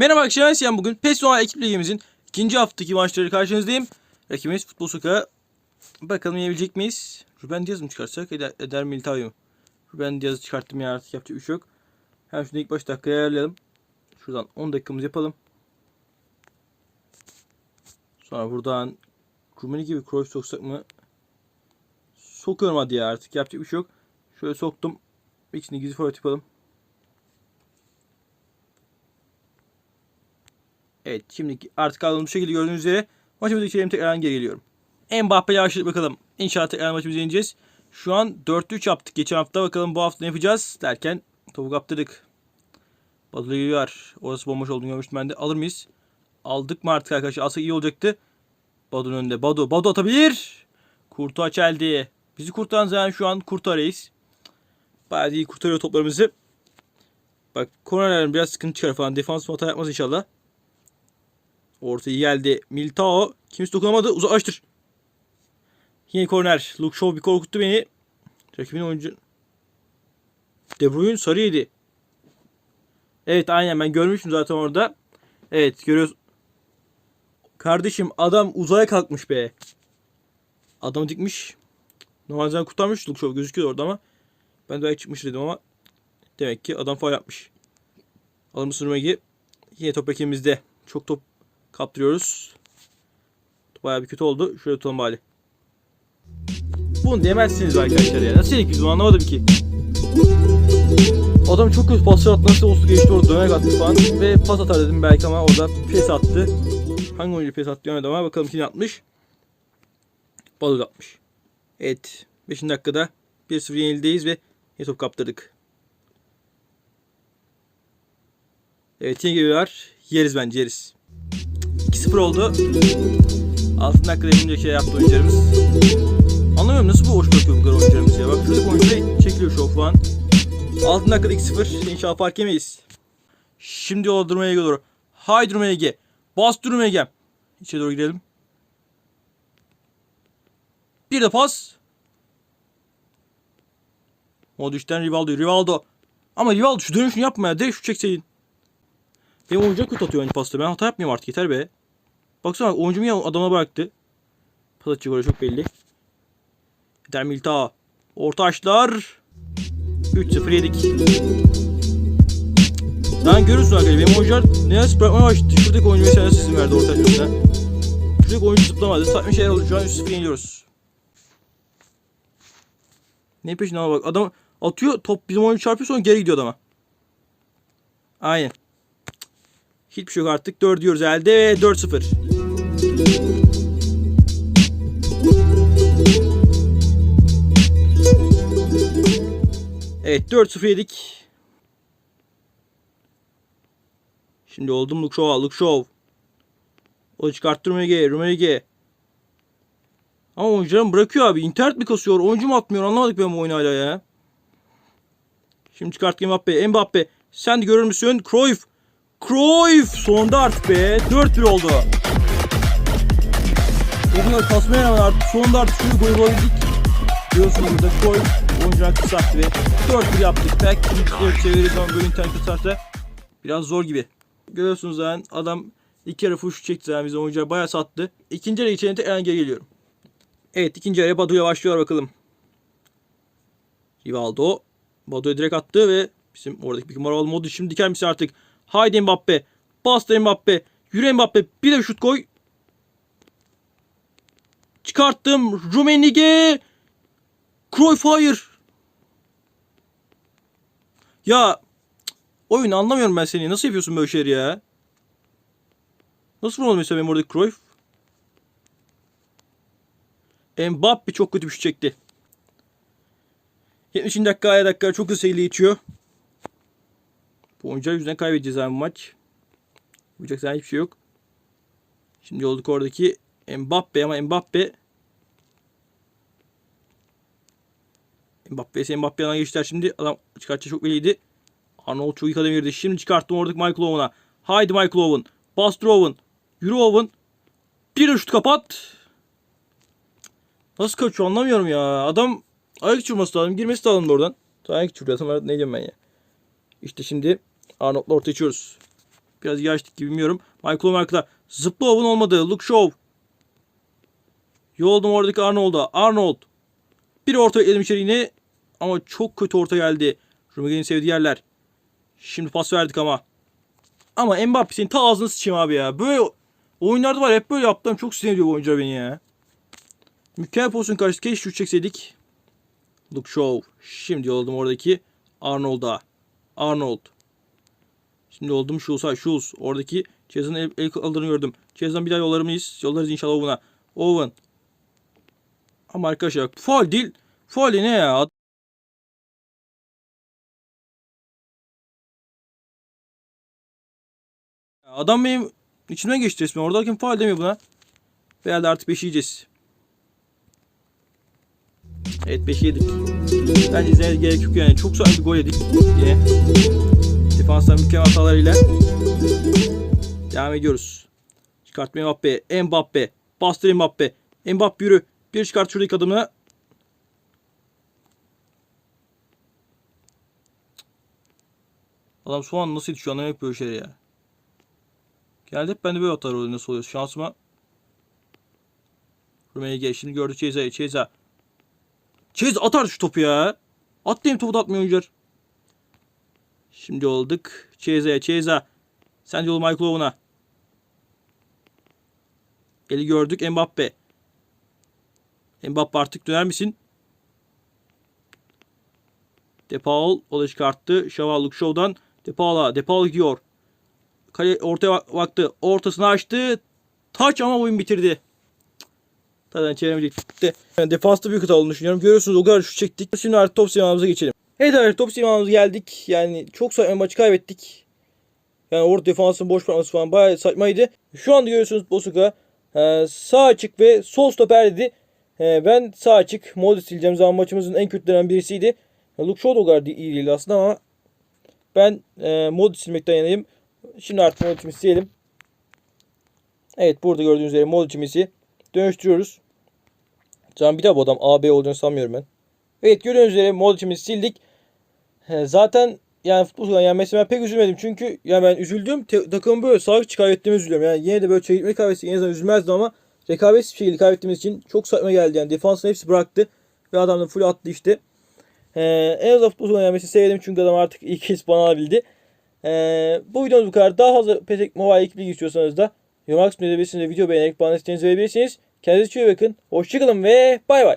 Merhaba arkadaşlar bugün PES Doğa ekip ligimizin ikinci haftaki maçları karşınızdayım. Rakibimiz Futbol Sokağı. Bakalım yenebilecek miyiz? Ruben Diaz mı çıkartsak? Eder, Eder Militao mu? Ruben Diaz'ı çıkarttım ya artık yapacak bir şey yok. Hemen şunu ilk baş dakikaya ayarlayalım. Şuradan 10 dakikamızı yapalım. Sonra buradan Rumeni gibi Cruyff soksak mı? Sokuyorum hadi ya artık yapacak bir şey yok. Şöyle soktum. İkisini gizli forvet yapalım. Evet şimdi artık aldığım bu şekilde gördüğünüz üzere maçımıza geçelim tekrardan geri geliyorum. Mbappe ile başladık bakalım. İnşallah tekrar maçımızı yeneceğiz. Şu an 4-3 yaptık geçen hafta bakalım bu hafta ne yapacağız derken topu kaptırdık. Badula geliyor. Orası bomboş olduğunu görmüştüm ben de. Alır mıyız? Aldık mı artık arkadaşlar? Alsak iyi olacaktı. Badu'nun önünde. Badu. Badu atabilir. Kurtu açeldi. Bizi kurtaran zaman şu an Kurtu reis. Bayağı iyi kurtarıyor toplarımızı. Bak kornerlerin biraz sıkıntı çıkar falan. Defans hata yapmaz inşallah. Orta iyi geldi. Militao. Kimse dokunamadı. Uzaklaştır. Yine korner. Luke Shaw bir korkuttu beni. Rakibin oyuncu... De Bruyne sarı yedi. Evet aynen ben görmüştüm zaten orada. Evet görüyoruz. Kardeşim adam uzaya kalkmış be. Adamı dikmiş. Normalde kurtarmış Luke Shaw gözüküyor orada ama. Ben de çıkmış dedim ama. Demek ki adam faul yapmış. Alır mısın Rumegi? Yine top rakibimizde. Çok top kaptırıyoruz. Bayağı bir kötü oldu. Şöyle tutalım bari. Bunu demezsiniz arkadaşlar ya. Nasıl yedik biz bunu anlamadım ki. Adam çok kötü paslar attı. Nasıl olsun geçti orada dönerek attı falan. Ve pas atar dedim belki ama orada pes attı. Hangi oyuncu pes attı görmedim ama bakalım kim atmış. Balut atmış. Evet. 5. dakikada 1-0 yenildeyiz ve yine top kaptırdık. Evet yine var. Yeriz bence yeriz. 2-0 oldu. 6 dakikada yapınca şey yaptı oyuncularımız. Anlamıyorum nasıl bu boş bırakıyor bu kadar oyuncularımız ya. Bak şuradaki oyuncu çekiliyor şov falan. 6 dakikada 2-0. İnşallah fark yemeyiz. Şimdi yola durmaya doğru. Haydi durmaya Ege. Bas durmaya Ege. İçeri doğru gidelim. Bir de pas. Modric'ten Rivaldo. Rivaldo. Ama Rivaldo şu dönüşünü yapma ya. Direkt şu çekseydin. Benim oyuncu kötü atıyor önce pasta. Ben hata yapmıyorum artık yeter be. Baksana oyuncumu ya adama bıraktı. Pas atacak çok belli. Der Milta. Orta açlar. 3-0 yedik. Sen görürsün arkadaşlar benim oyuncular ne bırakmaya başladı. Şuradaki oyuncu mesela nasıl izin verdi orta açmasına. Şuradaki oyuncu zıplamadı. Saçma şeyler oldu. Şu an 3-0 yeniliyoruz. Ne peşinden ama bak adam atıyor top bizim oyuncu çarpıyor sonra geri gidiyor adama. Aynen. Hiçbir şey yok artık. 4 diyoruz elde ve 4-0. Evet 4-0 yedik. Şimdi oldum Luke Shaw. O çıkarttı Rummenigge, Rummenigge. Ama oyuncularım bırakıyor abi. İnternet mi kasıyor? Oyuncu mu atmıyor? Anlamadık ben bu oyunu hala ya. Şimdi çıkarttı Mbappe. Mbappe. Sen de görür müsün? Cruyff. Cruyff. Sonunda artık be. 4-1 oldu. Kadar kasmaya rağmen artık sonunda artık şunu gol bulabildik. Diyorsunuz burada Cruyff oyuncular kısalttı ve 4-1 yaptık. Belki bir çeviririz ama böyle internet kısarsa biraz zor gibi. Görüyorsunuz zaten adam iki yarı fuş çekti zaten bize oyuncular bayağı sattı. İkinci yarı içerisinde tekrar geri geliyorum. Evet ikinci yarıya Badu'ya başlıyor bakalım. Rivaldo. Badu'ya direkt attı ve bizim oradaki bir numaralı modu şimdi diker misin artık? Haydi Mbappe. Bastı Mbappe. Yürü Mbappe. Bir de şut koy. Çıkarttım. Rummenigge. Cruyff hayır. Ya oyunu anlamıyorum ben seni. Nasıl yapıyorsun böyle şeyleri ya? Nasıl vuralım mesela benim oradaki Cruyff? Mbappe çok kötü bir şey çekti. 70. dakika dakika çok hızlı geçiyor. Bu oyuncular yüzünden kaybedeceğiz abi maç. Yapacak hiçbir şey yok. Şimdi olduk oradaki Mbappe ama Mbappe Mbappe ise Mbappe yana geçtiler şimdi. Adam çıkartça çok belliydi. Arnold çok iyi kademe girdi. Şimdi çıkarttım oradaki Michael Owen'a. Haydi Michael Owen. Bastır Owen. Yürü Owen. Bir şut kapat. Nasıl kaçıyor anlamıyorum ya. Adam ayak uçurması lazım. Girmesi lazım oradan. Ayak. Tam ne diyorum ben ya. İşte şimdi Arnold'la orta içiyoruz. Biraz iyi açtık gibi bilmiyorum. Michael Owen arkada. Zıpla Owen olmadı. Luke Shaw. Yoldum oradaki Arnold'a. Arnold. Bir orta elim içeri yine. Ama çok kötü orta geldi. Rumigen'in sevdiği yerler. Şimdi pas verdik ama. Ama Mbappe senin ta ağzını sıçayım abi ya. Böyle oyunlarda var hep böyle yaptım. Çok sinir ediyor bu oyuncular beni ya. Mükemmel pozisyon karşısı. Keşke şut çekseydik. Luke Shaw. Şimdi yolladım oradaki Arnold'a. Arnold. Şimdi oldum Schultz'a. Schultz. Oradaki Chaz'ın el, el kaldırını gördüm. Chaz'dan bir daha yollar mıyız? Yollarız inşallah Owen'a. Owen. Ama arkadaşlar faul değil. Faul ne ya? Adam benim içimden geçti resmen. Oradayken faul demiyor buna. Herhalde artık 5 yiyeceğiz. Evet 5 yedik. Bence izlemeye gerek yok yani. Çok bir gol yedik. Yine. Defanstan mükemmel hatalarıyla. Devam ediyoruz. Çıkartma Mbappe. Mbappe. Bastır Mbappe. Mbappe yürü. Bir çıkart şuradaki adımı. Adam şu an nasıl yetişiyor anlamak böyle şeyler ya. Geldi hep bende böyle hatalar oluyor nasıl oluyor. Şansıma. Rumeyge şimdi gördü Çeyza'yı. Çeyza. Çeyza atar şu topu ya. Atlayayım topu da atmıyor oyuncular. Şimdi olduk. Çeyza'ya Çeyza. Sen yolu Michael Owen'a. Eli gördük Mbappe. Mbappe artık döner misin? Depaul o da çıkarttı. Şavallık şovdan. Depaul'a. Depaul gidiyor. Kale ortaya bak- baktı. Ortasını açtı. Taç ama oyun bitirdi. Zaten çeviremeyecekti. Yani defansta büyük hata olduğunu düşünüyorum. Görüyorsunuz o kadar şu çektik. Şimdi artık top sinemamıza geçelim. Evet arkadaşlar top sinemamıza geldik. Yani çok saçma maçı kaybettik. Yani orta defansın boş bırakması falan bayağı saçmaydı. Şu anda görüyorsunuz Bosuka e, sağ açık ve sol stoper dedi. E, ben sağ açık Modric sileceğim zaman maçımızın en kötülerinden birisiydi. Luke Shaw da o kadar iyi değildi aslında ama ben e, Modric silmekten yanayım. Şimdi artık Modric'imi silelim. Evet burada gördüğünüz üzere Modric'imizi dönüştürüyoruz. Can bir daha bu adam AB olduğunu sanmıyorum ben. Evet gördüğünüz üzere Modric'imizi sildik. He, Zaten yani futbol yani mesela ben pek üzülmedim çünkü yani ben üzüldüm takımı böyle sağlık kaybettiğimi üzülüyorum. Yani yine de böyle çekilmeyi kaybetsek en azından üzülmezdim ama rekabetsiz bir şekilde kaybettiğimiz için çok saçma geldi yani defansın hepsi bıraktı ve adam da full attı işte. Ee, en azından futbol yani mesela sevdim çünkü adam artık iyi kez bana alabildi. Ee, bu videomuz bu kadar. Daha fazla Petek Mobile ekip istiyorsanız da yorum ve video beğenerek bana isteğinizi verebilirsiniz. Kendinize çok iyi bakın. Hoşçakalın ve bay bay.